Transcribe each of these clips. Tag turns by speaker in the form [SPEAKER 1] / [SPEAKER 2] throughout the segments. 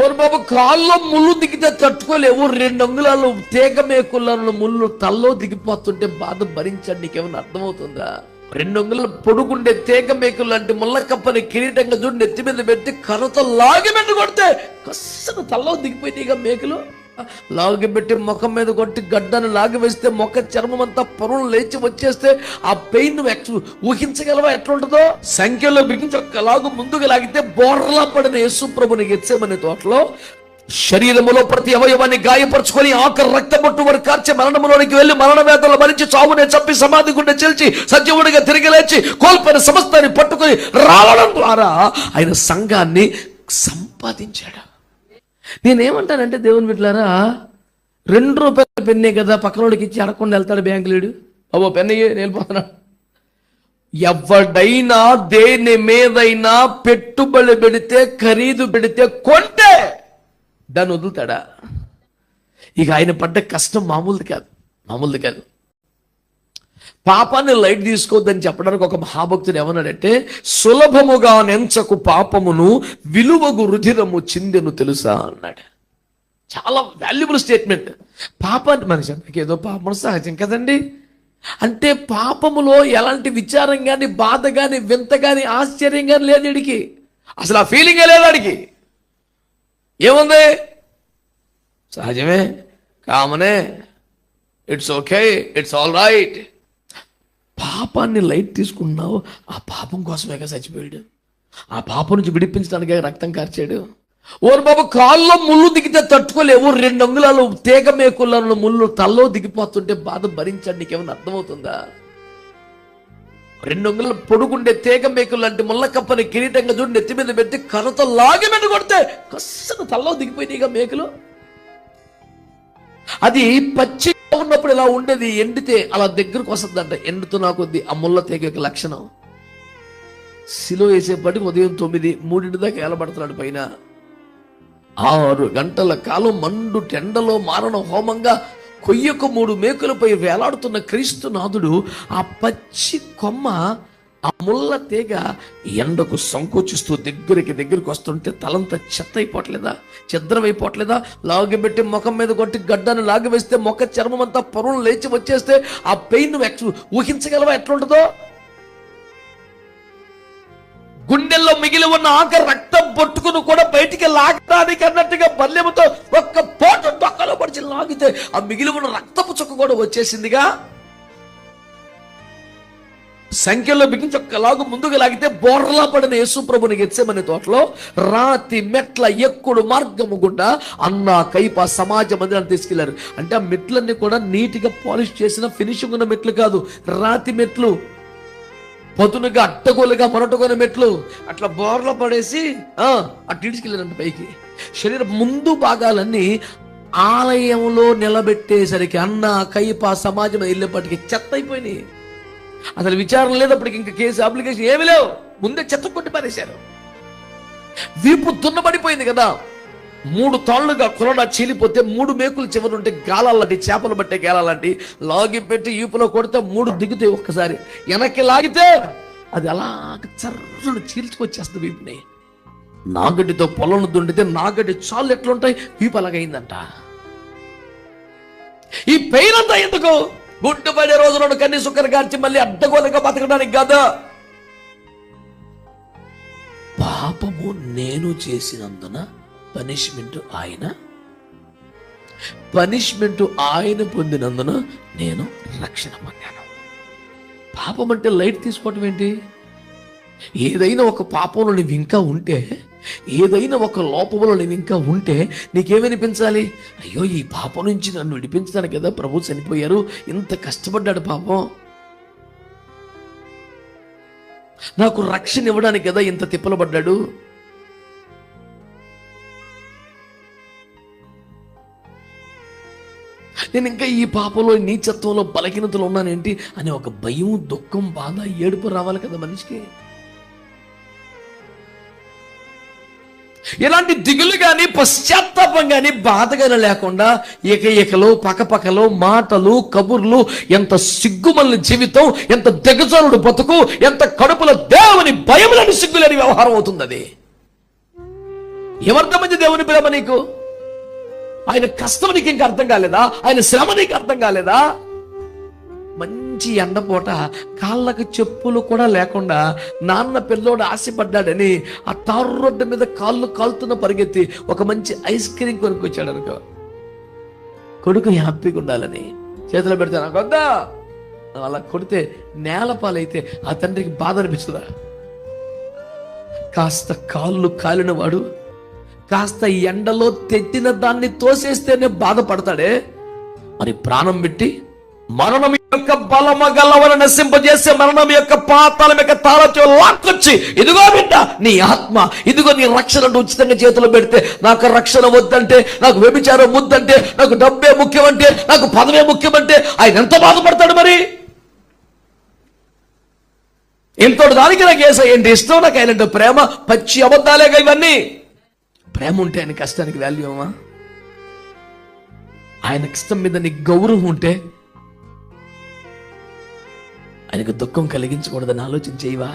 [SPEAKER 1] ఓరు బాబు కాల్లో ముళ్ళు దిగితే తట్టుకోలేవు. రెండు అంగుళాలు తీగ మేకులలో ముళ్ళు తల్లో దిగిపోతుంటే బాధ భరించండి నీకేమైనా అర్థమవుతుందా? రెండు అంగుళాలు పొడుగుండే తీగ మేకులు లాంటి ముళ్ళ కప్పని కిరీటంగా చూడు నెత్తి మీద పెట్టి కర్రతో లాగి పెట్టి కొడితే కස්සన తల్లో దిగిపోయినాయిగా మేకులు. లాగిపెట్టి ముఖం మీద కొట్టి గడ్డను లాగివేస్తే మొక్క చర్మం అంతా పొరలు లేచి వచ్చేస్తే ఆ పెయిన్ ఊహించగలవా? ఎట్లుంటుందో? సంఖ్యలో బిగించి లాగు ముందుకు లాగితే బోర్రలా పడిన యేసు ప్రభుని ఎచ్చేమనే తోటలో శరీరములో ప్రతి అవయవాన్ని గాయపరుచుకొని ఆఖరి రక్తపట్టు వారు కార్చి మరణములోనికి వెళ్ళి మరణ వేదనలు మరించి చావునే చంపి సమాధి గుండె చెల్చి సజీవుడిగా తిరిగి లేచి కోల్పోయిన సమస్తాన్ని పట్టుకొని రావడం ద్వారా ఆయన సంఘాన్ని సంపాదించాడు. నేనేమంటానంటే దేవుని బిడ్డలారా రెండు రూపాయల పెన్నే కదా పక్కనోడికి ఇచ్చి అడగకుండా వెళ్తాడు బ్యాంకు లేడు. అవో పెన్నయ్యే నేను ఎవడైనా దేని మీదైనా పెట్టుబడి పెడితే ఖరీదు పెడితే కొంటే దాన్ని వదులుతాడా? ఇక ఆయన పడ్డ కష్టం మామూలుది కాదు మామూలుది కాదు. పాపాన్ని లైట్ తీసుకోవద్దని చెప్పడానికి ఒక మహాభక్తుడు ఏమన్నాడంటే సులభముగా నెంచకు పాపమును విలువగు రుధిరము చిందెను తెలుసా అన్నాడు. చాలా వాల్యుబుల్ స్టేట్మెంట్ పాపాన్ని మనిషి మనకి ఏదో పాపం సహజం కదండి. అంటే పాపములో ఎలాంటి విచారం కానీ బాధ కానీ వింత కానీ ఆశ్చర్యం కానీ లేదు వీడికి. అసలు ఆ ఫీలింగే లేదు వాడికి. ఏముంది? సహజమే కామనే. It's okay it's all right పాపాన్ని లైట్ తీసుకున్నావు ఆ పాపం కోసమే చచ్చిపోయాడు. ఆ పాపం నుంచి విడిపించడానికి రక్తం కార్చాడు. ఓరు బాబు కాల్లో ముళ్ళు దిగితే తట్టుకోలేవు రెండు అంగుళాలు తీగ మేకులలో ముళ్ళు తల్లో దిగిపోతుంటే బాధ భరించండి నీకేమైనా అర్థమవుతుందా? రెండు అంగుళాలు పొడుగుండే తీగ మేకులు లాంటి ముళ్ళ కప్పని కిరీటంగా చూడు నెత్తి మీద పెట్టి కర్రతో లాగి మీద కొడితే కస్సన తల్లో దిగిపోయినాయిగా మేకులు. అది పచ్చి ఉన్నప్పుడు ఇలా ఉండేది ఎండితే అలా దగ్గరకు వస్తుందంట. ఎండుతున్నా కొద్ది ఆ ముళ్ళ తీగ యొక్క లక్షణం. సిలో వేసేపటికి ఉదయం తొమ్మిది మూడింటి దాకా ఏలబడుతున్నాడు పైన. ఆరు గంటల కాలం మండు టెండలో మారణ హోమంగా కొయ్యకు మూడు మేకులపై వేలాడుతున్న క్రీస్తునాథుడు ఆ పచ్చి కొమ్మ ఆ ముళ్ళ తీగ ఎండకు సంకోచిస్తూ దగ్గరికి దగ్గరికి వస్తుంటే తలంతా చెత్త అయిపోవట్లేదా ఛద్రం లాగబెట్టి ముఖం మీద కొట్టి గడ్డను లాగివేస్తే మొక్క చర్మం అంతా పొరలు లేచి వచ్చేస్తే ఆ పెయిన్ ఊహించగలవా ఎట్లుంటుందో? గుండెల్లో మిగిలి ఉన్న ఆఖరి రక్తం పట్టుకుని కూడా బయటికి లాగడానికి అన్నట్టుగా బల్యముతో ఒక్క పోటు డొక్కలో పడిచి లాగితే ఆ మిగిలి ఉన్న రక్తపు చుక్క కూడా వచ్చేసిందిగా. సంఖ్యలో బిగించి ఒక్కలాగు ముందుకు లాగితే బోర్లా పడిన యేసు ప్రభుని ఎత్సేమని తోటలో రాతి మెట్ల ఎక్కుడు మార్గము గుండా అన్న కైప సమాజ మందిరాన్ని తీసుకెళ్ళారు. అంటే ఆ మెట్లన్నీ కూడా నీట్గా పాలిష్ చేసిన ఫినిషింగ్ ఉన్న మెట్లు కాదు రాతి మెట్లు. పదునుగా అట్టగోలుగా మొరటగోని మెట్లు. అట్లా బోర్లో పడేసి ఆ అటు ఇడిచికెళ్ళారంట పైకి. శరీర ముందు భాగాలన్నీ ఆలయంలో నిలబెట్టేసరికి అన్న కైప సమాజం వెళ్ళేపటికి చెత్త అయిపోయినాయి. అసలు విచారం లేదు అప్పటికి ఇంకా కేసు అప్లికేషన్ ఏమి లేవు. ముందే చెత్త కొట్టి పారేశారు. వీపు దున్నబడిపోయింది కదా. మూడు తాళ్ళుగా కొరడా చీలిపోతే మూడు మేకులు చివరి ఉంటే గాలాలంటి చేపలు పట్టే గాలాలంటి లాగి పెట్టి ఈపులో కొడితే మూడు దిగుతాయి ఒక్కసారి. వెనక్కి లాగితే అది అలాగ చర్రను చీల్చుకొచ్చేస్తుంది వీపుని. నాగడ్డితో పొలను దుండితే నాగడ్డి చాలు ఎట్లుంటాయి? వీపు అలాగైందంట. ఈ పెయిన్ అంతా ఎందుకు? గుడ్డు పడే రోజు కన్నీ సుక్కర గార్చి మళ్ళీ అడ్డగోలుగా బతకడానికి కదా. పాపము నేను చేసినందున పనిష్మెంట్ ఆయన. పనిష్మెంట్ ఆయన పొందినందున నేను రక్షణ పొందాను. పాపం అంటే లైట్ తీసుకోవటం ఏంటి? ఏదైనా ఒక పాపంలో నువ్వు ఇంకా ఉంటే ఏదైనా ఒక లోపంలో నేను ఇంకా ఉంటే నీకేమనిపించాలి? అయ్యో ఈ పాపం నుంచి నన్ను విడిపించడానికి కదా ప్రభు చనిపోయారు. ఇంత కష్టపడ్డాడు పాపం. నాకు రక్షణ ఇవ్వడానికి కదా ఇంత తిప్పలు పడ్డాడు నేను ఇంకా ఈ పాపంలో నీచత్వంలో బలహీనతలు ఉన్నానేంటి? అని ఒక భయం దుఃఖం బాధ ఏడుపు రావాలి కదా మనిషికి. ఎలాంటి దిగులు కానీ పశ్చాత్తాపం కానీ బాధ లేకుండా ఇక ఇకలో పకపకలు మాటలు కబుర్లు ఎంత సిగ్గుమల్ని జీవితం ఎంత దిగజారుడు బతుకు ఎంత కడుపుల దేవుని భయములని సిగ్గులేని వ్యవహారం అవుతుంది అది ఏమర్థమైంది దేవుని ప్రేమ నీకు? ఆయన కష్టం నీకు ఇంకా అర్థం కాలేదా? ఆయన శ్రమ నీకు అర్థం కాలేదా? మంచి ఎండపూట కాళ్ళకు చెప్పులు కూడా లేకుండా నాన్న పిల్లోడు ఆశపడ్డాడని ఆ తారు రోడ్డు మీద కాళ్ళు కాలుతున్న పరిగెత్తి ఒక మంచి ఐస్ క్రీమ్ కొనుక్కొచ్చాడు అనుకో. కొడుకు హ్యాపీగా ఉండాలని చేతిలో పెడితే నాకు వద్దా అలా కొడితే నేల పాలైతే ఆ తండ్రికి బాధ అనిపిస్తుందా? కాస్త కాళ్ళు కాలిన వాడు కాస్త ఎండలో తెట్టిన దాన్ని తోసేస్తేనే బాధపడతాడే. మరి ప్రాణం పెట్టి మరణం యొక్క బలమ గలవను నశింపజేసే మరణం యొక్క పాతాల యొక్క తాళచో లాక్కొచ్చి ఇదిగో బిడ్డ నీ ఆత్మ ఇదిగో నీ రక్షణ ఉచితంగా చేతిలో పెడితే నాకు రక్షణ వద్దంటే నాకు వ్యభిచారం వద్దంటే నాకు డబ్బే ముఖ్యమంటే నాకు పదవే ముఖ్యమంటే ఆయన ఎంత బాధపడతాడు మరి? ఇంతటి దానికి నాకు ఏసా ఏంటి ఇష్టం? నాకు ఆయన ప్రేమ పచ్చి అబద్ధాలేగా ఇవన్నీ. ప్రేమ ఉంటే ఆయన కష్టానికి వాల్యూ అమ్మా ఆయన ఇష్టం మీద నీకు గౌరవం ఉంటే ఆయనకు దుఃఖం కలిగించకూడదని ఆలోచించేవా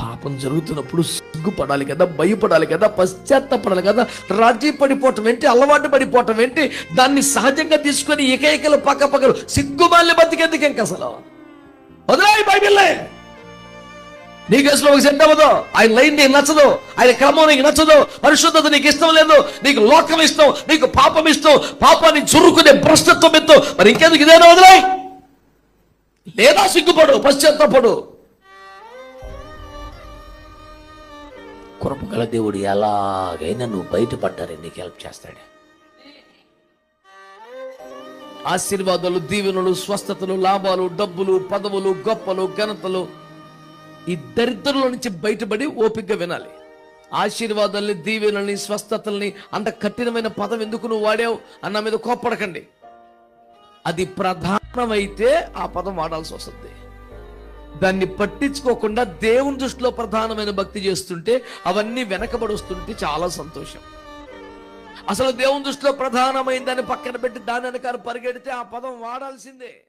[SPEAKER 1] పాపం జరుగుతున్నప్పుడు సిగ్గుపడాలి కదా భయపడాలి కదా పశ్చాత్తపడాలి కదా రాజీ పడిపోవటం ఏంటి అలవాటు పడిపోవటం ఏంటి? దాన్ని సహజంగా తీసుకొని ఏకైకలు పక్క పక్కలు సిగ్గుమాలి బతికెందుకు ఇంక అసలు? వదిలేయ్ బైబిల్లే నీ కేసులో ఒక సెట్ అవ్వదు ఆయన లైన్ నీకు నచ్చదు ఆయన క్రమం నీకు నచ్చదు పరిశుద్ధత నీకు ఇష్టం లేదు నీకు లోకం ఇష్టం నీకు పాపం ఇష్టం పాపాన్ని చురుకునే భ్రష్టత్వం ఎత్తు. మరి ఇంకెందుకు ఇదేనా వదిలేయ్? లేదా సిగ్గుపడు పశ్చాత్తపడు.
[SPEAKER 2] కృపగల దేవుడు ఎలాగైనా నువ్వు బయటపడ్డారు నీకు హెల్ప్ చేస్తాడు.
[SPEAKER 1] ఆశీర్వాదాలు దీవెనలు స్వస్థతలు లాభాలు డబ్బులు పదవులు గొప్పలు ఘనతలు ఈ దరిద్రంలో నుంచి బయటపడి ఓపికగా వినాలి. ఆశీర్వాదాలని దీవెనల్ని స్వస్థతల్ని అంత కఠినమైన పదం ఎందుకు నువ్వు వాడావు? అన్న మీద కోప్పడకండి. అది ప్రధానమైతే ఆ పదం వాడాల్సి వస్తుంది. దాన్ని పట్టించుకోకుండా దేవుని దృష్టిలో ప్రధానమైన భక్తి చేస్తుంటే అవన్నీ వెనకబడి వస్తుంటే చాలా సంతోషం. అసలు దేవుని దృష్టిలో ప్రధానమైన దాన్ని పక్కన పెట్టి దాని వెనకాల పరిగెడితే ఆ పదం వాడాల్సిందే.